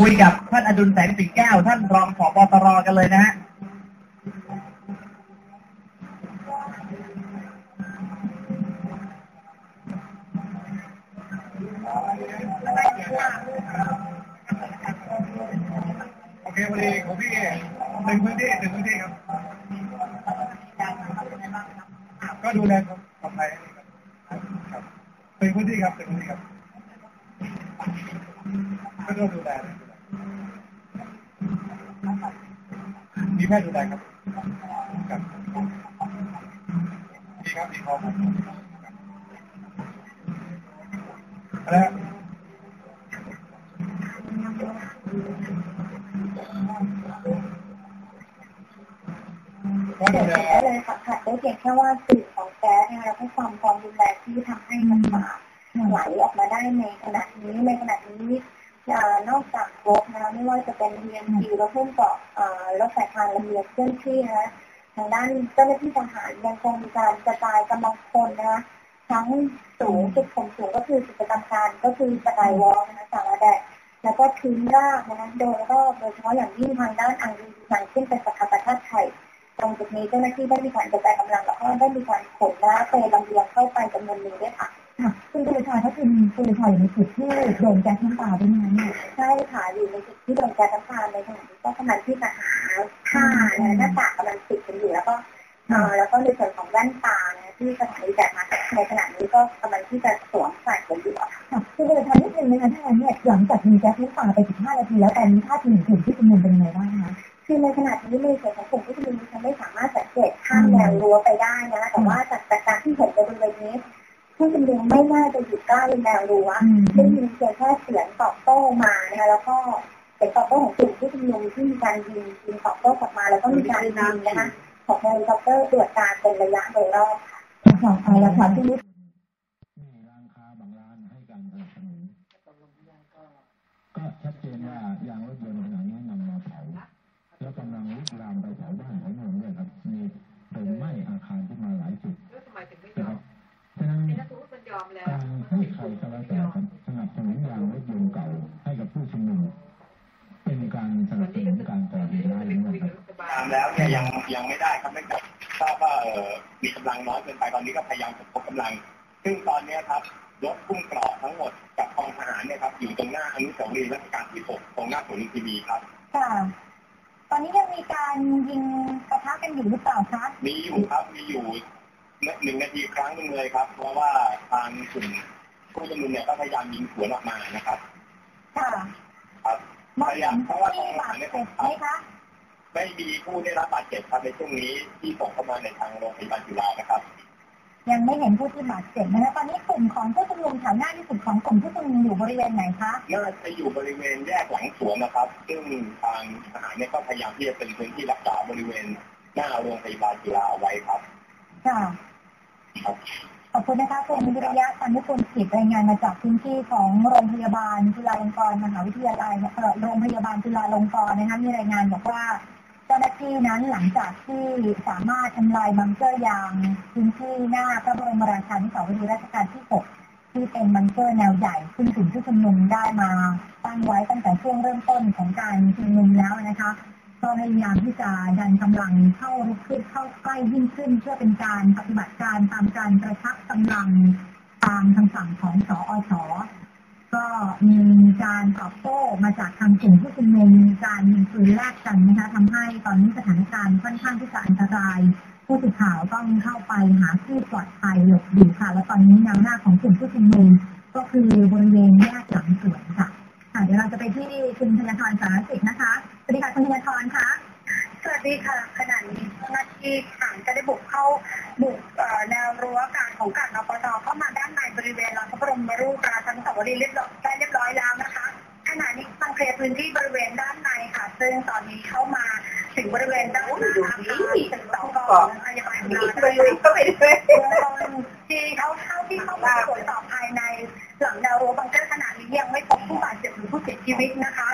คุยกับท่านอดุลแสงสิงแก้ว ท่านรองผบตรกันเลยนะฮะโอเคพอดีของพี่หนึ่งพื้นที่หนึ่งพื้นที่ครับ ก็ดูแลความปลอดภัยครับเป็นพื้นที่ครับเป็นพื้นที่ครับก็ต้องดูแล มีแพทย์ดูแลครับครับดีครับดีพร้อมครับแล้วก็ดูแลได้เลยค่ะค่ะได้เพียงแค่ว่าสื่อของแก๊สนะคะแล้วก็ความความรุนแรงที่ทำให้น้ำตาไหลออกมาได้ในขณะนี้ในขณะนี้เอ่อ นอกจากรถนะคะไม่ว่าจะเป็น BMP รถเพิ่มเกาะเอ่อรถสายพานลำเลียงเคลื่อนที่นะคะทางด้านเจ้าหน้าที่ทหารยังคงมีการกระจายกำลังพลนะคะทั้งสูงจุดข่มสูงก็คือกิจกรรมการก็คือสกายวอล์กนะคะสารแดดแล้วก็พื้นราบนะคะโดยรอบโดยเฉพาะอย่างยิ่งทางด้านอ่างดีดีไซน์ซึ่งเป็นสถาปัตย์ไทยตรงจุดนี้เจ้าหน้าที่ได้มีการกระจายกำลังแล้วก็ได้มีการขนน้าเปลำเลียงเข้าไปจำนวนหนึ่งด้วยค่ะ ค่ะคุณกุลชัยเขาเป็นกุลชัยอยู่ในจุดที่โดนแก๊สน้ำตาด้วยนะเนี่ยใช่ค่ะอยู่ในจุดที่โดนแก๊สน้ำตาในขณะนี้ก็กำลังที่จะหาผ้านะหน้ากากกำลังติดกันอยู่แล้วก็เอ่อแล้วก็ในส่วนของแว่นตานะที่สถานีแบบมาในขณะนี้ก็กำลังที่จะสวมใส่กันอยู่อะค่ะค่ะคุณกุลชัยนิดนึงนะคะถ้างั้นเนี่ยหลังจากมีแก๊สน้ำตาไป15นาทีแล้วตอนนี้ท่าทีของกลุ่มที่ชุมนุมเป็นยังไงบ้างคะคือในขณะนี้ในส่วนของกลุ่มผู้ชุมนุมดิฉันไม่สามารถสังเกตข้ามแนวรั้วไปได้นะแต่ว่า น่าจะอยู่ใกล้แนวรั้วอืมได้ยินเพียงแค่เสียงตอบโต้มานะคะแล้วก็เสียงตอบโต้ของกลุ่มผู้ชุมนุมที่มีการยิงยิงตอบโต้กลับมา แล้วก็มีการยิงนะคะของเฮลิคอปเตอร์ตรวจการเป็นระยะโดยรอบค่ะค่ะเอาละค่ะที่นี้มีร้านค้าบางร้านให้การสนับสนุนก็ชัดเจนว่ายางรถ ครก็แล้วแต่ครับสนับสนุนยางรถยนต์เก่าให้กับผู้ชุมนุมเป็นการสนับสนุนการก่อเหตุร้ายไปเหมือนคุกัยนคกัรับบรัฐบาลตามแล้วเนี่ยยังยังไม่ได้ครับเนื่องจากทราบว่าเอ่อมีกำลังน้อยเกินไปตอนนี้ก็พยายามสมทบกำลัง ซึ่งตอนเนี้ยครับรถพุ่งกรอบทั้งหมดกับกองทหารเนี่ยครับอยู่ตรงหน้าอนุสาวรีย์รัชกาลที่หกตรงหน้าศูนย์ทีวีครับค่ะตอนนี้ยังมีการยิงปะทะกันอยู่หรือเปล่าคะมีอยู่ครับมีอยู่หนึ่งนาทีครั้งหนึ่งเลยครับ เพราะว่าทางกลุ่ม ผู้ชุมนุมเนี่ยก็พยายามยิงสวนออกมานะครับ ค่ะครับมพองยาเห็ยามนเพผู้ราะว่าทที่างทบาหาดรเนี่ยเจ็บคไหมรับคะไม่มีผู้ได้รับบาดเจ็บครับในช่วงนี้ที่ส่งเข้ามาในทางโรงพยาบาลจุฬานะครับ ยังไม่เห็นผู้ที่บาดเจ็บนะคะตอนนี้กลุ่มของผู้ชุมนุมแถวหน้าที่สุดของกลุ่มผู้ชุมนุมอยู่บริเวณไหนคะน่าจะอยู่บริเวณแยกหลังสวนนะครับ ซึ่งทางทหารเนี่ยก็พยายามที่จะเป็นพื้นที่รักษาบริเวณหน้าโรงพยาบาลจุฬาเอาไว้ครับค่ะครับ ขอบคุณนะคะคุณวิริยะพันธุคุณกิจรายงานมาจากพื้นที่ของโรงพยาบาลจุฬาลงกรณ์มหาวิทยาลัยเอ่อโรงพยาบาลจุฬาลงกรณ์นะคะมีรายงานบอกว่าเจ้าหน้าที่นั้นหลังจากที่สามารถทำลายบังเกอร์ยางพื้นที่หน้าพระบรมราชานุสาวรีย์รัชกาลที่ 6 ที่เป็นบังเกอร์แนวใหญ่ซึ่งกลุ่มผู้ชุมนุมได้มาตั้งไว้ตั้งแต่ช่วงเริ่มต้นของการชุมนุมแล้วนะคะ ก็พยายามที่จะดันกำลังเข้ารุกขึ้นเข้าใกล้ยิ่งขึ้น เพื่อเป็นการปฏิบัติการตามการกระชับกำลังตามคำสั่งของสอชก็มีการตอบโต้มาจากทางกลุ่มผู้ชุมนุมการยิงปืนแลกกันนะคะทำให้ตอนนี้สถานการณ์ค่อนข้างที่จะอันตราย ผู้สื่อข่าวต้องเข้าไปหาที่ปลอดภัยหลบอยู่ค่ะ แล้วตอนนี้แนวหน้าของกลุ่มผู้ชุมนุมก็คือบริเวณแยกหลังสวนค่ะเดี๋ยวเราจะไปที่คุณธนาธรสารสิทธิ์นะคะ วัสดีค่ะคุณธนาธรคะสวัสดีค่ะขณะนี้เจ้าหน้าที่ทหารก็ได้บุกเข้าบุกแนวรั้วการของการนปตเข้ามาด้านในบริเวณลานพระบรมรูปราชานุสวรีเรียบร้อยได้เรียบร้อยแล้วนะคะขณะนี้กำลังเคลียร์พื้นที่บริเวณด้านในค่ะ ซึ่งตอนนี้เข้ามาถึงบริเวณด้านหน้าอาคารตึกสองกองพยาบาลจุฬาที่เขาเข้าที่เข้ามาตรวจสอบภายใน หลังแนวรั้วบังเกอร์ขนาดนี้ยังไม่พบผู้บาดเจ็บหรือผู้เสียชีวิตนะคะ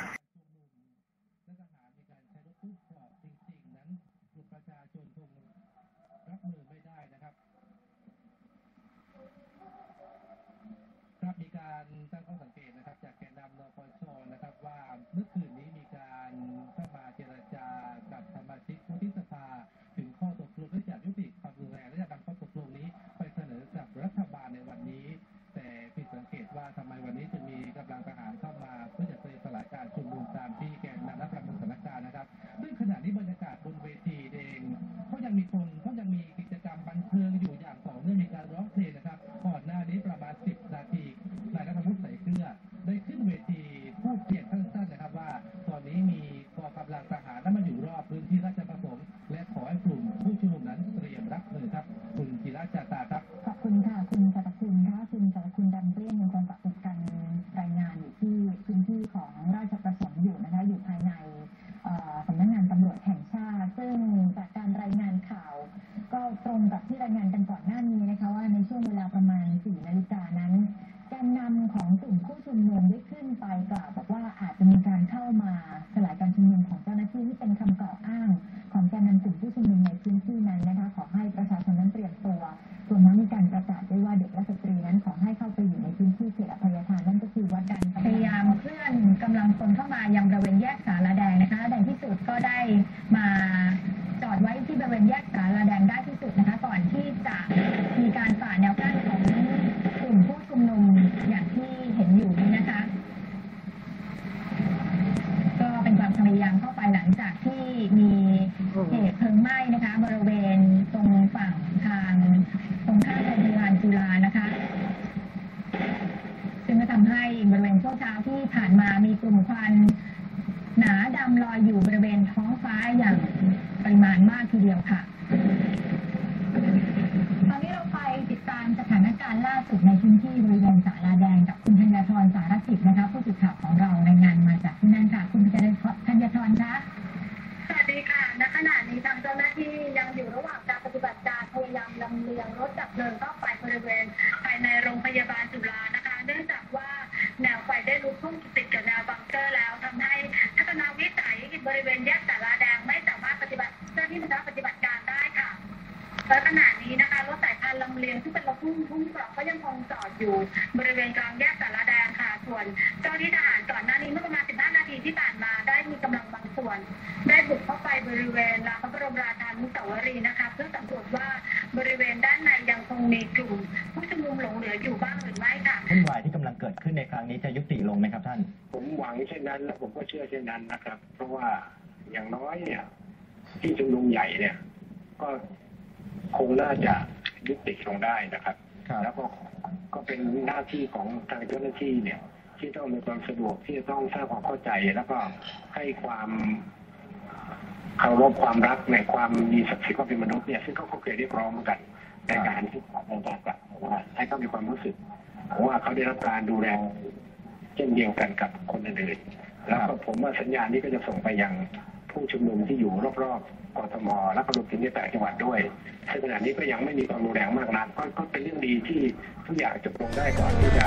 ริเวณช่วงเช้าที่ผ่านมามีกลุ่มควันหนาดำลอยอยู่บริเวณท้องฟ้าอย่างปริมาณมากทีเดียวค่ะ ตอนนี้เราไปติดตามสถานการณ์ล่าสุดในพื้นที่บริเวณสาราแดงกับคุณธัญทรสารสิทธิ์นะคะผู้สื่อข่าวของเรารายงานมาจาก บริเวณแยกสาราแดงไม่สามารถปฏิบัติเจ้าหน้าที่สามารถปฏิบัติการได้ค่ะและขณะนี้นะคะรถสายพานลำเลียงที่เป็นรถพุ่งพุ่งกรอบก็ยังคงจอดอยู่ บริเวณกลางแยกสารแดงค่ะ ส่วนเจ้าหน้าที่ทหารก่อนหน้านี้เมื่อประมาณ 15 นาทีที่ผ่านมาได้มีกำลังบางส่วน ได้บุกเข้าไปบริเวณลานพระบรมราชานุสาวรีย์นะคะ เพื่อสำรวจว่า นนั้นและผมก็เชื่อเช่นนั้นนะครับ เพราะว่าอย่างน้อยเนี่ยที่ชุมนุมใหญ่เนี่ย ก็คงน่าจะยุติลงได้นะครับครับ แล้วก็ก็เป็นหน้าที่ของทางเจ้าหน้าที่เนี่ย ที่ต้องมีความสะดวกที่จะต้องสร้างความเข้าใจแล้วก็ให้ความเคารพความรักในความมีศักดิ์ศรีความเป็นมนุษย์เนี่ยซึ่งเขาก็เคยเรียกร้องเหมือนกันในการที่ในการกลับนะให้เขามีความรู้สึกว่าเขาได้รับการดูแล เช่นเดียวกันกับคนอื่นๆแล้วก็ผมว่าสัญญาณนี้ก็จะส่งไปยังผู้ชุมนุมที่อยู่รอบๆกทมและก็รวมถึงในแต่จังหวัดด้วย ซึ่งขณะนี้ก็ยังไม่มีความรุนแรงมากนักก็ก็เป็นเรื่องดีที่ทุกอย่างจบลงได้ก่อนที่จะ